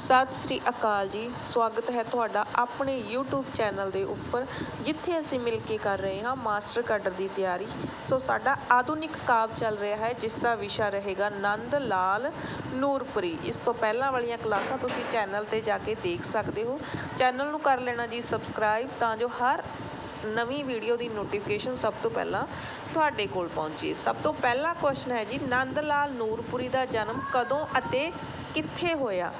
ਸਤਿ ਸ੍ਰੀ ਅਕਾਲ ਜੀ। ਸਵਾਗਤ ਹੈ ਤੁਹਾਡਾ ਆਪਣੇ YouTube ਚੈਨਲ ਦੇ ਉੱਪਰ, ਜਿੱਥੇ ਅਸੀਂ ਮਿਲ ਕੇ ਕਰ ਰਹੇ ਹਾਂ ਮਾਸਟਰ ਕਡਰ ਦੀ ਤਿਆਰੀ। ਸੋ ਸਾਡਾ ਆਧੁਨਿਕ ਕਾਵ ਚੱਲ ਰਿਹਾ ਹੈ, ਜਿਸ ਦਾ ਵਿਸ਼ਾ ਰਹੇਗਾ ਨੰਦ ਲਾਲ ਨੂਰਪੁਰੀ। ਇਸ ਤੋਂ ਪਹਿਲਾਂ ਵਾਲੀਆਂ ਕਲਾਸਾਂ ਤੁਸੀਂ ਚੈਨਲ ਤੇ ਜਾ ਕੇ ਦੇਖ ਸਕਦੇ ਹੋ। ਚੈਨਲ ਨੂੰ ਕਰ ਲੈਣਾ ਜੀ ਸਬਸਕ੍ਰਾਈਬ ਤਾਂ ਜੋ ਹਰ ਨਵੀਂ ਵੀਡੀਓ ਦੀ ਨੋਟੀਫਿਕੇਸ਼ਨ ਸਭ ਤੋਂ ਪਹਿਲਾਂ ਤੁਹਾਡੇ ਕੋਲ ਪਹੁੰਚੇ। ਸਭ ਤੋਂ ਪਹਿਲਾ ਕੁਐਸਚਨ ਹੈ ਜੀ ਨੰਦ ਲਾਲ ਨੂਰਪੁਰੀ ਦਾ ਜਨਮ ਕਦੋਂ ਅਤੇ ਕਿੱਥੇ ਹੋਇਆ?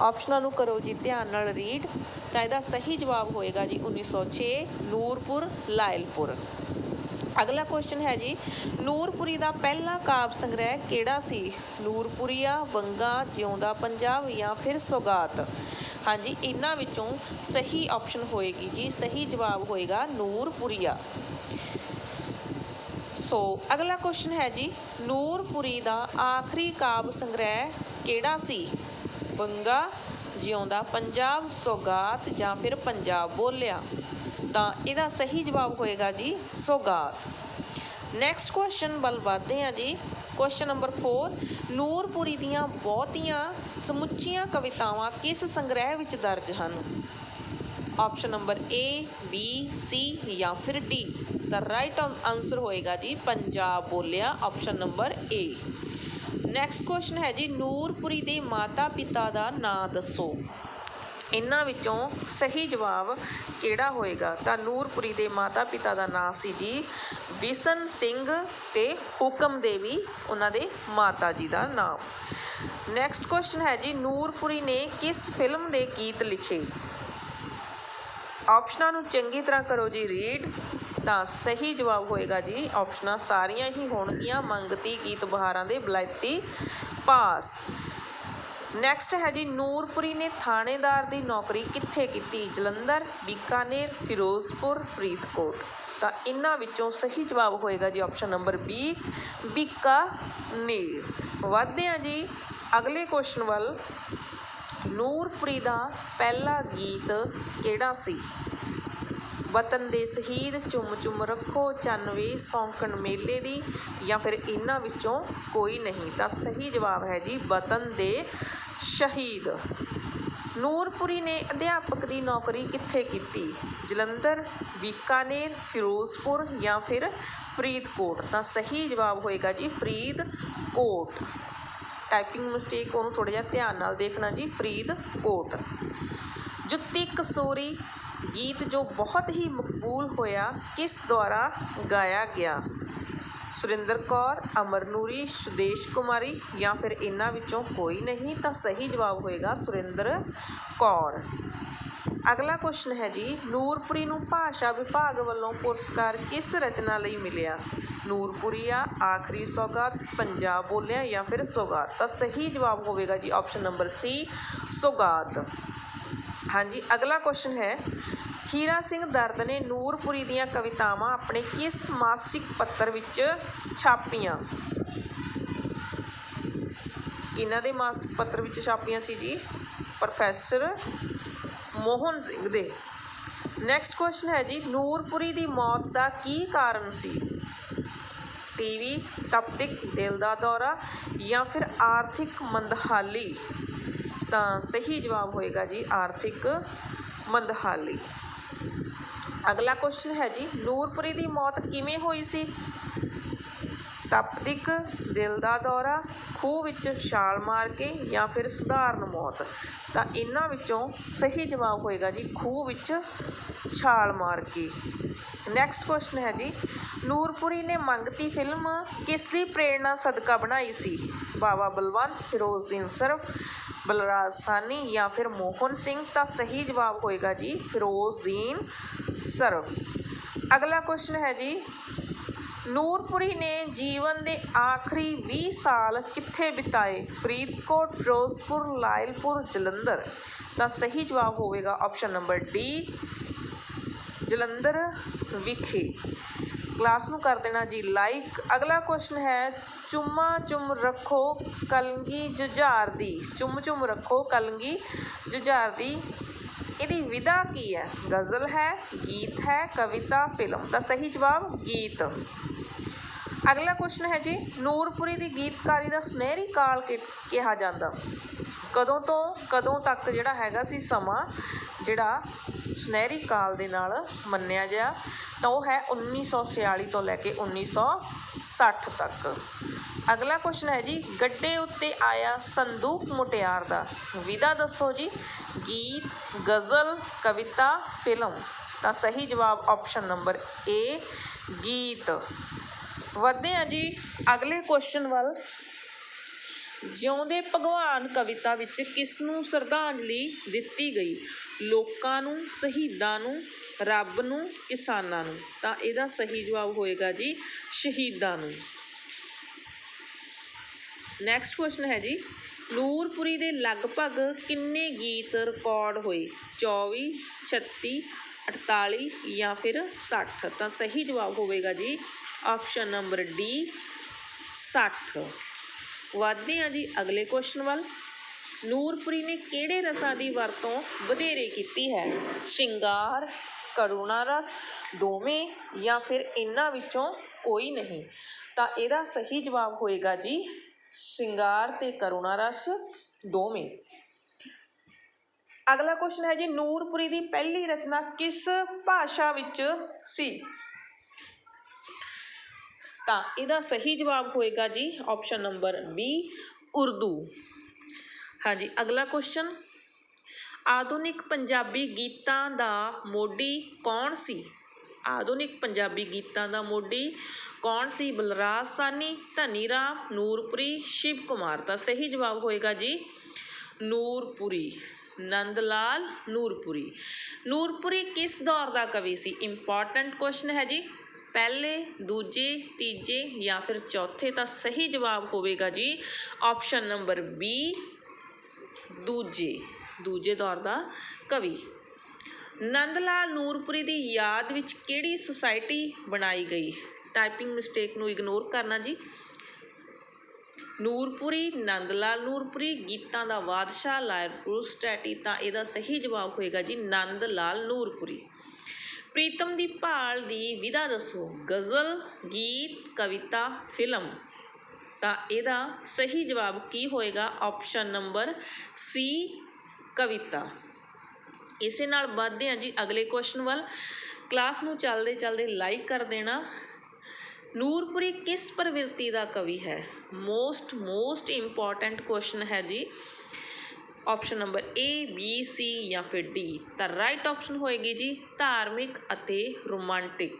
ਆਪਸ਼ਨਾਂ ਨੂੰ ਕਰੋ ਜੀ, ਧਿਆਨ ਨਾਲ ਰੀਡ ਤਾਂ ਇਹਦਾ ਸਹੀ ਜਵਾਬ ਹੋਏਗਾ ਜੀ 1906 ਨੂਰਪੁਰ, ਲਾਇਲਪੁਰ। ਅਗਲਾ ਕੁਐਸਚਨ ਹੈ ਜੀ, ਨੂਰਪੁਰੀ ਦਾ ਪਹਿਲਾ ਕਾਵਿ ਸੰਗ੍ਰਹਿ ਕਿਹੜਾ ਸੀ? ਨੂਰਪੁਰੀਆ, ਵੰਗਾ, ਜਿਉਂਦਾ ਪੰਜਾਬ ਜਾਂ ਫਿਰ ਸੌਗਾਤ? ਹਾਂਜੀ, ਇਹਨਾਂ ਵਿੱਚੋਂ ਸਹੀ ਆਪਸ਼ਨ ਹੋਏਗੀ ਜੀ, ਸਹੀ ਜਵਾਬ ਹੋਏਗਾ ਨੂਰਪੁਰੀਆ। ਸੋ ਅਗਲਾ ਕੁਐਸਚਨ ਹੈ ਜੀ, ਨੂਰਪੁਰੀ ਦਾ ਆਖਰੀ ਕਾਵਿ ਸੰਗ੍ਰਹਿ ਕਿਹੜਾ ਸੀ? ਬੰਗਾ ਜਿਉਂਦਾ ਪੰਜਾਬ, ਸੌਗਾਤ ਜਾਂ ਫਿਰ ਪੰਜਾਬ ਬੋਲਿਆ? ਤਾਂ ਇਹਦਾ ਸਹੀ ਜਵਾਬ ਹੋਏਗਾ ਜੀ ਸੌਗਾਤ। ਨੈਕਸਟ ਕੁਐਸਚਨ ਵੱਲ ਵਧਦੇ ਹਾਂ ਜੀ। ਕੁਐਸਚਨ ਨੰਬਰ 4 ਨੂਰਪੁਰੀ ਦੀਆਂ ਬਹੁਤੀਆਂ ਸਮੁੱਚੀਆਂ ਕਵਿਤਾਵਾਂ ਕਿਸ ਸੰਗ੍ਰਹਿ ਵਿੱਚ ਦਰਜ ਹਨ? Option number A, B, C ਜਾਂ ਫਿਰ D ਦਾ ਰਾਈਟ ਆਨਸਰ ਹੋਏਗਾ ਜੀ ਪੰਜਾਬ ਬੋਲਿਆ option number A next question ਹੈ ਜੀ, ਨੂਰਪੁਰੀ ਦੇ ਮਾਤਾ ਪਿਤਾ ਦਾ ਨਾਂ ਦੱਸੋ। ਇਹਨਾਂ ਵਿੱਚੋਂ ਸਹੀ ਜਵਾਬ ਕਿਹੜਾ ਹੋਏਗਾ? ਤਾਂ ਨੂਰਪੁਰੀ ਦੇ ਮਾਤਾ ਪਿਤਾ ਦਾ ਨਾਂ ਸੀ ਜੀ ਬਿਸ਼ਨ ਸਿੰਘ ਤੇ ਹੁਕਮ ਦੇਵੀ, ਉਹਨਾਂ ਦੇ ਮਾਤਾ ਜੀ ਦਾ ਨਾਮ। ਨੈਕਸਟ ਕੁਐਸਚਨ ਹੈ ਜੀ, ਨੂਰਪੁਰੀ ਨੇ ਕਿਸ ਫਿਲਮ ਦੇ ਗੀਤ ਲਿਖੇ? ਆਪਸ਼ਨਾਂ ਨੂੰ ਚੰਗੀ ਤਰ੍ਹਾਂ ਕਰੋ ਜੀ ਰੀਡ ਤਾਂ ਸਹੀ ਜਵਾਬ ਹੋਏਗਾ ਜੀ। ਆਪਸ਼ਨਾਂ ਸਾਰੀਆਂ ਹੀ ਹੋਣਗੀਆਂ, ਮੰਗਤੀ ਗੀਤ ਬਹਾਰਾਂ ਦੇ ਬਲਾਇਤੀ ਪਾਸ। ਨੈਕਸਟ ਹੈ ਜੀ, ਨੂਰਪੁਰੀ ਨੇ ਥਾਣੇਦਾਰ ਦੀ ਨੌਕਰੀ ਕਿੱਥੇ ਕੀਤੀ? ਜਲੰਧਰ, ਬੀਕਾਨੇਰ, ਫਿਰੋਜ਼ਪੁਰ, ਫਰੀਦਕੋਟ। ਤਾਂ ਇਹਨਾਂ ਵਿੱਚੋਂ ਸਹੀ ਜਵਾਬ ਹੋਏਗਾ ਜੀ ਆਪਸ਼ਨ ਨੰਬਰ B, ਬੀਕਾਨੇਰ। ਵਧਦੇ ਹਾਂ ਜੀ, ਅਗਲੇ ਕੁਐਸਚਨ ਵੱਲ। ਨੂਰਪੁਰੀ ਦਾ ਪਹਿਲਾ ਗੀਤ ਕਿਹੜਾ ਸੀ? ਵਤਨ ਦੇ ਸ਼ਹੀਦ ਚੁੰਮ ਚੁੰਮ ਰੱਖੋ, ਚੰਨਵੇ ਸੌਂਕਣ ਮੇਲੇ ਦੀ, ਜਾਂ ਫਿਰ ਇਹਨਾਂ ਵਿੱਚੋਂ ਕੋਈ ਨਹੀਂ? ਤਾਂ ਸਹੀ ਜਵਾਬ ਹੈ ਜੀ, ਵਤਨ ਦੇ ਸ਼ਹੀਦ। ਨੂਰਪੁਰੀ ਨੇ ਅਧਿਆਪਕ ਦੀ ਨੌਕਰੀ ਕਿੱਥੇ ਕੀਤੀ? ਜਲੰਧਰ, ਬੀਕਾਨੇਰ, ਫਿਰੋਜ਼ਪੁਰ ਜਾਂ ਫਿਰ ਫਰੀਦਕੋਟ? ਤਾਂ ਸਹੀ ਜਵਾਬ ਹੋਏਗਾ ਜੀ ਫਰੀਦਕੋਟ। ਟਾਈਪਿੰਗ ਮਿਸਟੇਕ ਉਹਨੂੰ ਥੋੜਾ ਜਿਹਾ ਧਿਆਨ ਨਾਲ ਦੇਖਣਾ ਜੀ, ਫਰੀਦਕੋਟ। ਜੁੱਤੀ ਕਸੂਰੀ, ਗੀਤ ਜੋ ਬਹੁਤ ਹੀ ਮਕਬੂਲ ਹੋਇਆ, ਕਿਸ ਦੁਆਰਾ ਗਾਇਆ ਗਿਆ? ਸੁਰਿੰਦਰ ਕੌਰ ਅਮਰਨੂਰੀ ਸੁਦੇਸ਼ ਕੁਮਾਰੀ ਜਾਂ ਫਿਰ ਇਹਨਾਂ ਵਿੱਚੋਂ ਕੋਈ ਨਹੀਂ ਤਾਂ ਸਹੀ ਜਵਾਬ ਹੋਏਗਾ ਸੁਰਿੰਦਰ ਕੌਰ। ਅਗਲਾ ਕੁਐਸਚਨ ਹੈ ਜੀ, ਨੂਰਪੁਰੀ ਨੂੰ ਭਾਸ਼ਾ ਵਿਭਾਗ ਵੱਲੋਂ ਪੁਰਸਕਾਰ ਕਿਸ ਰਚਨਾ ਲਈ ਮਿਲਿਆ? ਨੂਰਪੁਰੀਆ ਆਖਰੀ ਸੌਗਾਤ, ਪੰਜਾਬ ਬੋਲਿਆ ਜਾਂ ਫਿਰ ਸੌਗਾਤ? ਤਾਂ ਸਹੀ ਜਵਾਬ ਹੋਵੇਗਾ ਜੀ ਆਪਸ਼ਨ ਨੰਬਰ ਸੀ ਸੌਗਾਤ। ਹਾਂਜੀ, ਅਗਲਾ ਕੁਐਸਚਨ ਹੈ ਹੀਰਾ ਸਿੰਘ ਦਰਦ ਨੇ ਨੂਰਪੁਰੀ ਦੀਆਂ ਕਵਿਤਾਵਾਂ ਆਪਣੇ ਕਿਸ ਮਾਸਿਕ ਪੱਤਰ ਵਿੱਚ ਛਾਪੀਆਂ? ਕਿਹਨਾਂ ਦੇ ਮਾਸਿਕ ਪੱਤਰ ਵਿੱਚ ਛਾਪੀਆਂ ਸੀ ਜੀ? ਪ੍ਰੋਫੈਸਰ ਮੋਹਨ ਸਿੰਘ ਦੇ। ਨੈਕਸਟ ਕੁਐਸਚਨ ਹੈ ਜੀ, ਨੂਰਪੁਰੀ ਦੀ ਮੌਤ ਦਾ ਕੀ ਕਾਰਨ ਸੀ? ਟੀਵੀ, ਤਪਤਿਕ, ਦਿਲ ਦਾ ਦੌਰਾ ਜਾਂ ਫਿਰ ਆਰਥਿਕ ਮੰਦਹਾਲੀ? ਤਾਂ ਸਹੀ ਜਵਾਬ ਹੋਏਗਾ ਜੀ, ਆਰਥਿਕ ਮੰਦਹਾਲੀ। ਅਗਲਾ ਕੁਐਸਚਨ ਹੈ ਜੀ, ਨੂਰਪੁਰੀ ਦੀ ਮੌਤ ਕਿਵੇਂ ਹੋਈ ਸੀ? ਤਪਦਿਕ ਦਿਲ ਦਾ ਦੌਰਾ, ਖੂਹ ਵਿੱਚ ਛਾਲ ਮਾਰ ਕੇ ਜਾਂ ਫਿਰ ਸਧਾਰਨ ਮੌਤ? ਤਾਂ ਇਹਨਾਂ ਵਿੱਚੋਂ ਸਹੀ ਜਵਾਬ ਹੋਏਗਾ ਜੀ, ਖੂਹ ਵਿੱਚ ਛਾਲ ਮਾਰ ਕੇ। ਨੈਕਸਟ ਕੁਐਸਚਨ ਹੈ ਜੀ, ਨੂਰਪੁਰੀ ਨੇ ਮੰਗਤੀ ਫਿਲਮ ਕਿਸ ਦੀ ਪ੍ਰੇਰਣਾ ਸਦਕਾ ਬਣਾਈ ਸੀ? ਬਾਬਾ ਬਲਵੰਤ, ਫਿਰੋਜ਼ਦੀਨ ਸਰਫ ਬਲਰਾਜ ਸਾਨੀ ਜਾਂ ਫਿਰ ਮੋਹਨ ਸਿੰਘ? ਤਾਂ ਸਹੀ ਜਵਾਬ ਹੋਏਗਾ ਜੀ, ਫਿਰੋਜ਼ਦੀਨ ਸਰਵ। ਅਗਲਾ ਕੁਐਸਚਨ ਹੈ ਜੀ, ਨੂਰਪੁਰੀ ਨੇ ਜੀਵਨ ਦੇ ਆਖਰੀ 20 ਸਾਲ ਕਿੱਥੇ ਬਿਤਾਏ? ਫਰੀਦਕੋਟ, ਫਿਰੋਜ਼ਪੁਰ, ਲਾਇਲਪੁਰ, ਜਲੰਧਰ। ਤਾਂ ਸਹੀ ਜਵਾਬ ਹੋਵੇਗਾ ਆਪਸ਼ਨ ਨੰਬਰ ਡੀ ਜਲੰਧਰ ਵਿਖੇ। ਕਲਾਸ ਨੂੰ ਕਰ ਦੇਣਾ ਜੀ ਲਾਈਕ ਅਗਲਾ ਕੁਐਸਚਨ ਹੈ, ਚੁੰਮਾ ਚੁੰਮ ਰੱਖੋ ਕਲਗੀ ਜੁਝਾਰ ਦੀ। ਚੁੰਮ ਚੁੰਮ ਰੱਖੋ ਕਲਗੀ ਜੁਝਾਰ ਦੀ। ਇਹਦੀ ਵਿਧਾ ਕੀ ਹੈ? ਗਜ਼ਲ ਹੈ, ਗੀਤ ਹੈ, ਕਵਿਤਾ, ਫਿਲਮ। ਦਾ ਸਹੀ ਜਵਾਬ, ਗੀਤ। ਅਗਲਾ ਕੁਐਸਚਨ ਹੈ ਜੀ, ਨੂਰਪੁਰੀ ਦੀ ਗੀਤਕਾਰੀ ਦਾ ਸੁਨਹਿਰੀ ਕਾਲ ਕਿ- ਕਿਹਾ ਜਾਂਦਾ। ਕਦੋਂ ਤੋਂ, ਕਦੋਂ ਤੱਕ ਜਿਹੜਾ ਹੈਗਾ ਸੀ ਸਮਾਂ, ਜਿਹੜਾ ਸੁਨਹਿਰੀ ਕਾਲ ਦੇ ਨਾਲ ਮੰਨਿਆ ਗਿਆ, ਤਾਂ ਉਹ ਹੈ 1946 ਤੋਂ ਲੈ ਕੇ 1960 ਤੱਕ। ਅਗਲਾ ਕੁਐਸਚਨ ਹੈ ਜੀ, ਗੱਡੇ ਉੱਤੇ ਆਇਆ ਸੰਦੂਕ ਮੁਟਿਆਰ ਦਾ। ਵਿਧਾ ਦੱਸੋ ਜੀ, ਗੀਤ, ਗਜ਼ਲ, ਕਵਿਤਾ, ਫਿਲਮ। ਤਾਂ ਸਹੀ ਜਵਾਬ ਆਪਸ਼ਨ ਨੰਬਰ ਏ ਗੀਤ। ਵਧਦੇ ਹਾਂ ਜੀ ਅਗਲੇ ਕੁਐਸਚਨ ਵੱਲ। ਜਿਉਂਦੇ ਭਗਵਾਨ ਕਵਿਤਾ ਵਿੱਚ ਕਿਸ ਨੂੰ ਸ਼ਰਧਾਂਜਲੀ ਦਿੱਤੀ ਗਈ? ਲੋਕਾਂ ਨੂੰ, ਸ਼ਹੀਦਾਂ ਨੂੰ, ਰੱਬ ਨੂੰ, ਕਿਸਾਨਾਂ ਨੂੰ? ਤਾਂ ਇਹਦਾ ਸਹੀ ਜਵਾਬ ਹੋਏਗਾ ਜੀ, ਸ਼ਹੀਦਾਂ ਨੂੰ। ਨੈਕਸਟ ਕੁਐਸਚਨ ਹੈ ਜੀ। ਨੂਰਪੁਰੀ ਦੇ ਲਗਭਗ ਕਿੰਨੇ ਗੀਤ ਰਿਕਾਰਡ ਹੋਏ? 24 36 48 ਜਾਂ ਫਿਰ 60 ਤਾਂ ਸਹੀ ਜਵਾਬ ਹੋਵੇਗਾ ਜੀ ਆਪਸ਼ਨ ਨੰਬਰ ਡੀ 60 ਵਧਦੇ ਹਾਂ ਜੀ ਅਗਲੇ ਕੁਐਸਚਨ ਵੱਲ। ਨੂਰਪੁਰੀ ਨੇ ਕਿਹੜੇ ਰਸਾਂ ਦੀ ਵਰਤੋਂ ਵਧੇਰੇ ਕੀਤੀ ਹੈ? ਸ਼ਿੰਗਾਰ, ਕਰੁਣਾ ਰਸ, ਦੋਵੇਂ ਜਾਂ ਫਿਰ ਇਹਨਾਂ ਵਿੱਚੋਂ ਕੋਈ ਨਹੀਂ? ਤਾਂ ਇਹਦਾ ਸਹੀ ਜਵਾਬ ਹੋਏਗਾ ਜੀ ਸ਼ਿੰਗਾਰ ਤੇ ਕਰੁਣਾ ਰਸ ਦੋਵੇਂ। ਅਗਲਾ ਕੁਐਸਚਨ ਹੈ ਜੀ ਨੂਰਪੁਰੀ ਦੀ ਪਹਿਲੀ ਰਚਨਾ ਕਿਸ ਭਾਸ਼ਾ ਵਿੱਚ ਸੀ? ਤਾਂ ਇਹਦਾ ਸਹੀ ਜਵਾਬ ਹੋਏਗਾ ਜੀ ਆਪਸ਼ਨ ਨੰਬਰ ਬੀ ਉਰਦੂ। ਹਾਂਜੀ, ਅਗਲਾ ਕੁਐਸਚਨ ਆਧੁਨਿਕ ਪੰਜਾਬੀ ਗੀਤਾਂ ਦਾ ਮੋਢੀ ਕੌਣ ਸੀ? ਆਧੁਨਿਕ ਪੰਜਾਬੀ ਗੀਤਾਂ ਦਾ ਮੋਢੀ ਕੌਣ ਸੀ? ਬਲਰਾਜ ਸਾਨੀ ਧਨੀ ਰਾਮ ਨੂਰਪੁਰੀ, ਸ਼ਿਵ ਕੁਮਾਰ। ਤਾਂ ਸਹੀ ਜਵਾਬ ਹੋਏਗਾ ਜੀ ਨੂਰਪੁਰੀ ਨੰਦ ਲਾਲ ਨੂਰਪੁਰੀ। ਨੂਰਪੁਰੀ ਕਿਸ ਦੌਰ ਦਾ ਕਵੀ ਸੀ? ਇੰਪੋਰਟੈਂਟ ਕੁਐਸਚਨ ਹੈ ਜੀ। ਪਹਿਲੇ, ਦੂਜੇ, ਤੀਜੇ ਜਾਂ ਫਿਰ ਚੌਥੇ ਤਾਂ ਸਹੀ ਜਵਾਬ ਹੋਵੇਗਾ ਜੀ। ਆਪਸ਼ਨ ਨੰਬਰ ਬੀ ਦੂਜੇ। ਦੂਜੇ ਦੌਰ ਦਾ ਕਵੀ। ਨੰਦ ਲਾਲ ਨੂਰਪੁਰੀ ਦੀ ਯਾਦ ਵਿੱਚ ਕਿਹੜੀ ਸੁਸਾਇਟੀ ਬਣਾਈ ਗਈ? ਟਾਈਪਿੰਗ ਮਿਸਟੇਕ ਨੂੰ ਇਗਨੋਰ ਕਰਨਾ ਜੀ। ਨੂਰਪੁਰੀ ਨੰਦ ਲਾਲ ਨੂਰਪੁਰੀ, ਗੀਤਾਂ ਦਾ ਬਾਦਸ਼ਾਹ ਲਾਇਰਪੁਰ ਸਟੈਟੀ ਤਾਂ ਇਹਦਾ ਸਹੀ ਜਵਾਬ ਹੋਏਗਾ ਜੀ ਨੰਦ ਲਾਲ ਨੂਰਪੁਰੀ। ਪ੍ਰੀਤਮ ਦੀ ਭਾਲ ਦੀ ਵਿਧਾ ਦੱਸੋ। ਗਜ਼ਲ, ਗੀਤ, ਕਵਿਤਾ, ਫਿਲਮ। ਤਾਂ ਇਹਦਾ ਸਹੀ ਜਵਾਬ ਕੀ ਹੋਏਗਾ? ਆਪਸ਼ਨ ਨੰਬਰ ਸੀ ਕਵਿਤਾ। ਇਸੇ ਨਾਲ ਵੱਧਦੇ ਹਾਂ ਜੀ ਅਗਲੇ ਕੁਐਸਚਨ ਵੱਲ। ਕਲਾਸ ਨੂੰ ਚੱਲਦੇ ਚੱਲਦੇ ਲਾਈਕ ਕਰ ਦੇਣਾ। ਨੂਰਪੁਰੀ ਕਿਸ ਪ੍ਰਵਿਰਤੀ ਦਾ ਕਵੀ ਹੈ? ਮੋਸਟ ਮੋਸਟ ਇੰਪੋਰਟੈਂਟ ਕੁਐਸਚਨ ਹੈ ਜੀ। Option number A B C ਜਾਂ ਫਿਰ ਡੀ ਤਾਂ ਰਾਈਟ ਆਪਸ਼ਨ ਹੋਏਗੀ ਜੀ ਧਾਰਮਿਕ ਅਤੇ ਰੋਮਾਂਟਿਕ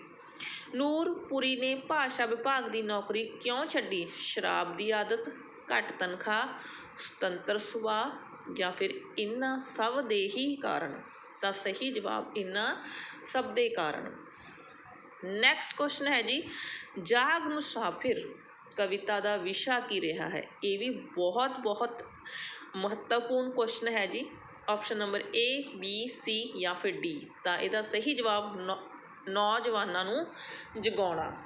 ਨੂਰਪੁਰੀ ਨੇ ਭਾਸ਼ਾ ਵਿਭਾਗ ਦੀ ਨੌਕਰੀ ਕਿਉਂ ਛੱਡੀ? ਸ਼ਰਾਬ ਦੀ ਆਦਤ, ਘੱਟ ਤਨਖਾਹ, ਸੁਤੰਤਰ ਸੁਭਾਅ ਜਾਂ ਫਿਰ ਇਹਨਾਂ ਸਭ ਦੇ ਹੀ ਕਾਰਨ? ਤਾਂ ਸਹੀ ਜਵਾਬ ਇਹਨਾਂ ਸਭ ਦੇ ਕਾਰਨ। ਨੈਕਸਟ ਕੁਐਸਚਨ ਹੈ ਜੀ, ਜਾਗ ਮੁਸਾਫਿਰ ਕਵਿਤਾ ਦਾ ਵਿਸ਼ਾ ਕੀ ਰਿਹਾ ਹੈ? ਇਹ ਵੀ ਬਹੁਤ ਬਹੁਤ ਮਹੱਤਵਪੂਰਨ ਕੁਐਸਚਨ ਹੈ ਜੀ। Option number A B C ਜਾਂ ਫਿਰ ਡੀ ਤਾਂ ਇਹਦਾ ਸਹੀ ਜਵਾਬ ਨੌ- ਨੌਜਵਾਨਾਂ ਨੂੰ ਜਗਾਉਣਾ।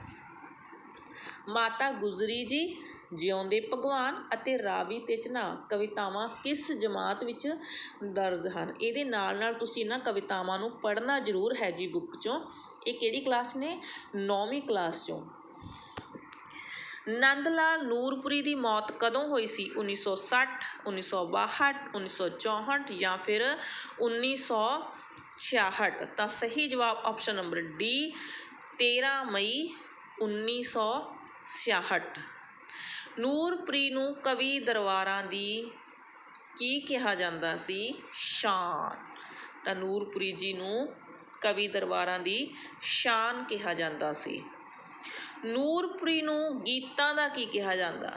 ਮਾਤਾ ਗੁਜਰੀ ਜੀ ਜਿਉਂਦੇ ਭਗਵਾਨ ਅਤੇ ਰਾਵੀ ਤੇ ਚਨਾ ਕਵਿਤਾਵਾਂ ਕਿਸ ਜਮਾਤ ਵਿੱਚ ਦਰਜ ਹਨ? ਇਹਦੇ ਨਾਲ ਨਾਲ ਤੁਸੀਂ ਇਹਨਾਂ ਕਵਿਤਾਵਾਂ ਨੂੰ ਪੜ੍ਹਨਾ ਜ਼ਰੂਰ ਹੈ ਜੀ ਬੁੱਕ 'ਚੋਂ। ਇਹ ਕਿਹੜੀ ਕਲਾਸ ਨੇ? ਨੌਵੀਂ ਕਲਾਸ 'ਚੋਂ। ਨੰਦ ਲਾਲ ਨੂਰਪੁਰੀ ਦੀ ਮੌਤ ਕਦੋਂ ਹੋਈ ਸੀ? 1960 1962 1964 ਜਾਂ ਫਿਰ 1966 ਤਾਂ ਸਹੀ ਜਵਾਬ ਆਪਸ਼ਨ ਨੰਬਰ ਡੀ 13 ਮਈ 1966 ਨੂਰਪੁਰੀ ਨੂੰ ਕਵੀ ਦਰਬਾਰਾਂ ਦੀ ਕੀ ਕਿਹਾ ਜਾਂਦਾ ਸੀ? ਸ਼ਾਨ। ਤਾਂ ਨੂਰਪੁਰੀ ਜੀ ਨੂੰ ਕਵੀ ਦਰਬਾਰਾਂ ਦੀ ਸ਼ਾਨ ਕਿਹਾ ਜਾਂਦਾ ਸੀ। ਨੂਰਪੁਰੀ ਨੂੰ ਗੀਤਾਂ ਦਾ ਕੀ ਕਿਹਾ ਜਾਂਦਾ?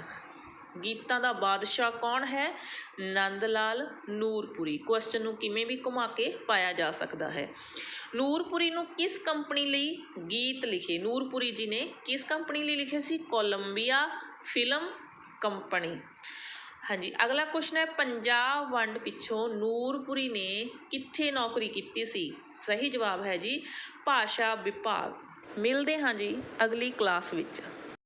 ਗੀਤਾਂ ਦਾ ਬਾਦਸ਼ਾਹ ਕੌਣ ਹੈ? ਨੰਦ ਲਾਲ ਨੂਰਪੁਰੀ। ਕੁਐਸਚਨ ਨੂੰ ਕਿਵੇਂ ਵੀ ਘੁਮਾ ਕੇ ਪਾਇਆ ਜਾ ਸਕਦਾ ਹੈ। ਨੂਰਪੁਰੀ ਨੂੰ ਕਿਸ ਕੰਪਨੀ ਲਈ ਗੀਤ ਲਿਖੇ? ਨੂਰਪੁਰੀ ਜੀ ਨੇ ਕਿਸ ਕੰਪਨੀ ਲਈ ਲਿਖੇ ਸੀ? Columbia film company. ਹਾਂਜੀ, ਅਗਲਾ ਕੁਐਸਚਨ ਹੈ, ਪੰਜਾਬ ਵੰਡ ਪਿੱਛੋਂ ਨੂਰਪੁਰੀ ਨੇ ਕਿੱਥੇ ਨੌਕਰੀ ਕੀਤੀ ਸੀ? ਸਹੀ ਜਵਾਬ ਹੈ ਜੀ, ਭਾਸ਼ਾ ਵਿਭਾਗ। ਮਿਲਦੇ ਹਾਂ ਜੀ ਅਗਲੀ ਕਲਾਸ ਵਿੱਚ।